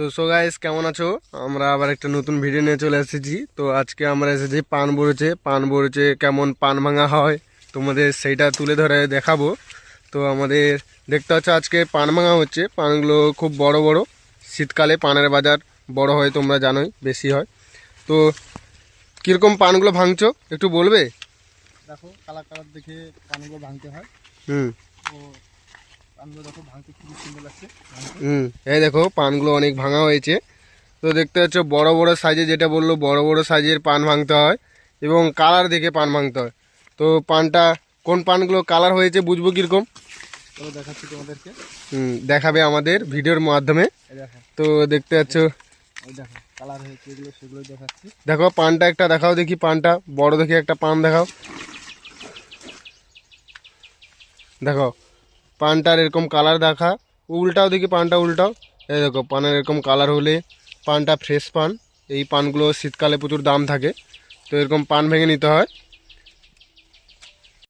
তো so guys কেমন আছো? আমরা আবার একটা নতুন ভিডিও নিয়ে চলে এসেছি। তো আজকে আমরা এসেছি পান বড়েছে পান বড়েছে কেমন পান ভাঙা হয় তোমাদের সেইটা তুলে ধরে দেখাবো। তো আমাদের দেখতে হচ্ছে আজকে পান ভাঙা হচ্ছে। পানগুলো খুব বড় বড়। শীতকালে পানের বাজার বড় হয় তোমরা জানোই বেশি হয়। তো কীরকম পানগুলো ভাঙছো? একটু বলবে? দেখো কালার কালার দেখে পানগুলো ভাঙতে হয়। হুম তো পানগুলো দেখো ভাঙতে খুবই সুন্দর লাগছে ভাঙতে। হুম এই দেখো পানগুলো অনেক ভাঙা হয়েছে। তো দেখতে পাচ্ছ বড় বড় সাইজে যেটা বলল বড় বড় সাইজের পান ভাঙতে হয় এবং কালার দেখে পান ভাঙতে হয়। তো পানটা কোন পানগুলো কালার হয়েছে বুঝব কীরকম? দেখাচ্ছি তোমাদেরকে। হুম, দেখাবে আমাদের ভিডিওর মাধ্যমে। তো দেখতে পাচ্ছ দেখো পানটা একটা দেখাও দেখি পানটা বড় দেখে একটা পান দেখাও। দেখো পানটার এরকম কালার দেখা। উল্টাও দেখি পানটা উল্টাও। এই দেখো, পানের এরকম কালার হলে পানটা ফ্রেশ পান। এই পানগুলো শীতকালে প্রচুর দাম থাকে। তো এরকম পান ভেঙে নিতে হয়।